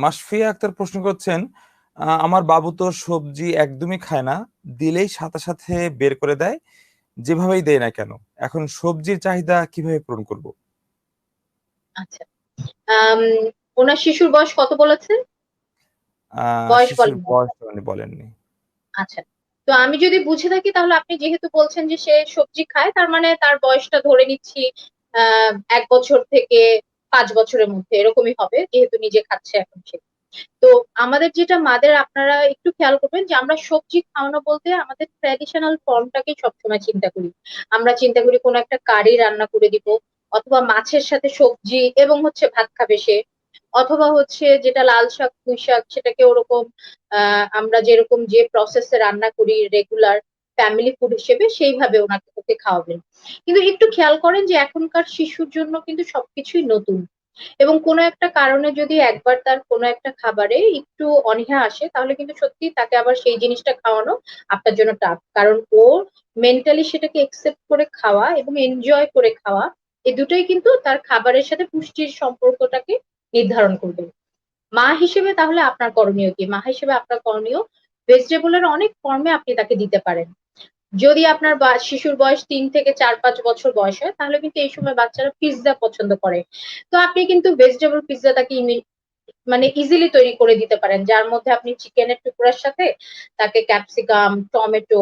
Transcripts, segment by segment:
মাসফিয়া আক্তার প্রশ্ন করছেন আমার বাবু তো সবজি একদমই খায় না দিলেই সাথে সাথে বের করে দেয় যেভাবেই দেয় না কেন? এখন সবজির চাহিদা কীভাবে পূরণ করব? আচ্ছা ওনার শিশুর বয়স কত বলেছেন? বয়স বলেননি। আচ্ছা তো আমি যদি বুঝে থাকি তাহলে আপনি যেহেতু বলছেন যে সে সবজি খায় তার মানে তার বয়সটা ধরে নিচ্ছি এক বছর থেকে পাঁচ বছরের মধ্যে, এরকমই হবে, যেহেতু নিজে খাচ্ছে এখন সে। তো আমাদের যেটা মাদের, আপনারা একটু খেয়াল করবেন যে আমরা সবজি খাওয়ানো বলতে আমাদের ট্র্যাডিশনাল ফর্মটাকে সবসময় চিন্তা করি। আমরা চিন্তা করি কোনো একটা কারি রান্না করে দিব, অথবা মাছের সাথে সবজি এবং হচ্ছে ভাত খাবে সে, অথবা হচ্ছে যেটা লাল শাক, পুঁই শাক, সেটাকে ওরকম আমরা যেরকম যে প্রসেসে রান্না করি রেগুলার ফ্যামিলি ফুড হিসেবে সেইভাবে ওনাকে ওকে খাওয়াবেন। কিন্তু একটু খেয়াল করেন যে এখনকার শিশুর জন্য কিন্তু সবকিছুই নতুন। এবং কোনো একটা কারণে যদি একবার তার কোনো একটা খাবারে একটু অনীহা আসে, তাহলে কিন্তু সত্যি তাকে আবার সেই জিনিসটা খাওয়ানো আপনার জন্য টাফ কারণ ও মেন্টালি সেটাকে একসেপ্ট করে খাওয়া এবং এনজয় করে খাওয়া, এই দুটোই কিন্তু তার খাবারের সাথে পুষ্টির সম্পর্কটাকে নির্ধারণ করবে। মা হিসেবে তাহলে আপনার করণীয় কি? মা হিসেবে আপনার করণীয় ভেজিটেবলের অনেক ফর্মে আপনি তাকে দিতে পারেন। যদি আপনার শিশুর বয়স তিন থেকে চার, পাঁচ বছর বয়স হয়, তাহলে কিন্তু এই সময় বাচ্চারা পিৎজা পছন্দ করে। তো আপনি কিন্তু ভেজিটেবল পিৎজা তাকে মানে ইজিলি তৈরি করে দিতে পারেন। যার মধ্যে আপনি চিকেনের টুকরার সাথে তাকে ক্যাপসিকাম টমেটো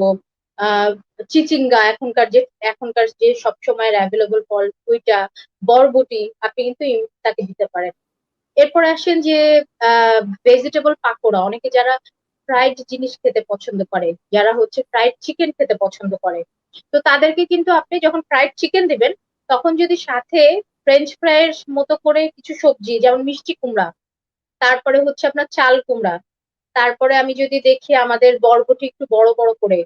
চিচিঙ্গা, এখনকার যে এখনকার যে সবসময় অ্যাভেলেবল ফল, ওইটা, বরবটি, আপনি কিন্তু তাকে দিতে পারেন। এরপরে আসেন যে ভেজিটেবল পাকোড়া। অনেকে যারা ফ্রাইড জিনিস খেতে পছন্দ করে, যারা হচ্ছে ফ্রাইড চিকেন খেতে পছন্দ করে। তো তাদেরকে কিন্তু আপনি যখন ফ্রাইড চিকেন দিবেন, তখন যদি সাথে ফ্রেঞ্চ ফ্রাইয়ের মতো করে কিছু সবজি, যেমন মিষ্টি কুমড়া, তারপরে হচ্ছে আপনার চাল কুমড়া, তারপরে আমি যদি দেখি আমাদের বরবটি একটু বড় বড় করে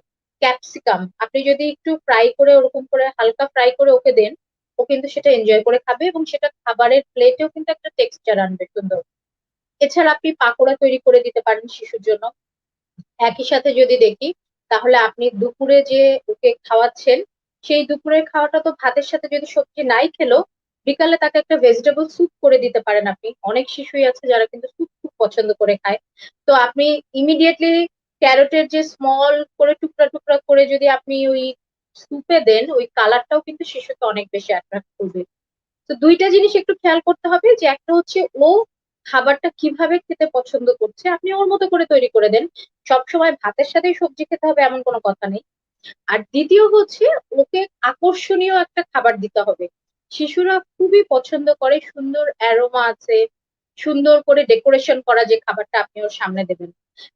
ক্যাপসিকাম আপনি যদি একটু ফ্রাই করে ওরকম করে হালকা ফ্রাই করে ওকে দেন, ও কিন্তু সেটা এনজয় করে খাবে এবং সেটা খাবারের প্লেটেও কিন্তু একটা টেক্সচার আনবে সুন্দর। এছাড়া আপনি পাকোড়া তৈরি করে দিতে পারেন শিশুর জন্য। একই সাথে যদি দেখি, তাহলে আপনি দুপুরে যে ওকে খাওয়াচ্ছেন, সেই দুপুরের খাওয়াটা তো ভাতের সাথে যদি সবজি নাই খেলো, বিকালে তাকে একটা ভেজিটেবল স্যুপ করে দিতে পারেন আপনি। অনেক শিশুই আছে যারা কিন্তু স্যুপ খুব পছন্দ করে খায়। তো আপনি ইমিডিয়েটলি ক্যারোটের যে স্মল করে টুকরা টুকরা করে যদি আপনি ওই স্যুপে দেন, ওই কালারটাও কিন্তু শিশুকে অনেক বেশি অ্যাট্রাক্ট করবে। তো দুইটা জিনিস একটু খেয়াল করতে হবে যে একটা হচ্ছে ও খাবারটা কীভাবে খেতে পছন্দ করছে, আপনি ওর মতো করে তৈরি করে দেন। সবসময় ভাতের সাথেই সবজি খেতে হবে এমন কোনো কথা নেই। আর দ্বিতীয় হচ্ছে, ওকে আকর্ষণীয় একটা খাবার দিতে হবে। শিশুরা খুবই পছন্দ করে, সুন্দর অ্যারোমা আছে, সুন্দর করে ডেকোরেশন করা যে খাবারটা আপনি ওর সামনে দেবেন।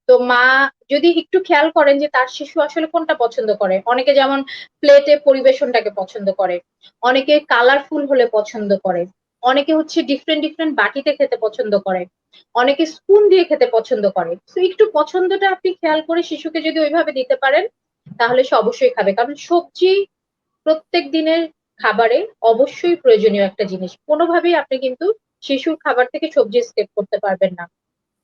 তো মা যদি একটু খেয়াল করেন যে তার শিশু আসলে কোনটা পছন্দ করে, অনেকে যেমন প্লেটে পরিবেশনটাকে পছন্দ করে, অনেকে কালারফুল হলে পছন্দ করে। অনেকে হচ্ছে ডিফারেন্ট ডিফারেন্ট বাটিতে খেতে পছন্দ করে। অনেকে স্পুন দিয়ে খেতে পছন্দ করে। তো একটু পছন্দটা আপনি খেয়াল করে শিশুকে যদি ওইভাবে দিতে পারেন, তাহলে সে অবশ্যই খাবে। কারণ সবজি প্রত্যেক দিনের খাবারে অবশ্যই প্রয়োজনীয় একটা জিনিস। কোনোভাবেই আপনি কিন্তু শিশুর খাবার থেকে সবজি স্কেপ করতে পারবেন না।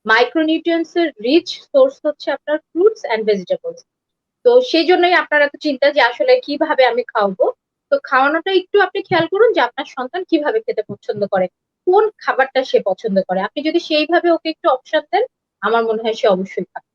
মাইক্রোনিউট্রিয়েন্টস এর রিচ সোর্স হচ্ছে আপনার ফ্রুটস অ্যান্ড ভেজিটেবলস তো সেই জন্যই আপনার এত চিন্তা যে আসলে কীভাবে আমি খাওয়াবো। তো খাওয়ানোটা একটু আপনি খেয়াল করুন যে আপনার সন্তান কীভাবে খেতে পছন্দ করে, কোন খাবারটা সে পছন্দ করে। আপনি যদি সেইভাবে ওকে একটু অপশন দেন, আমার মনে হয় সে অবশ্যই খাবে।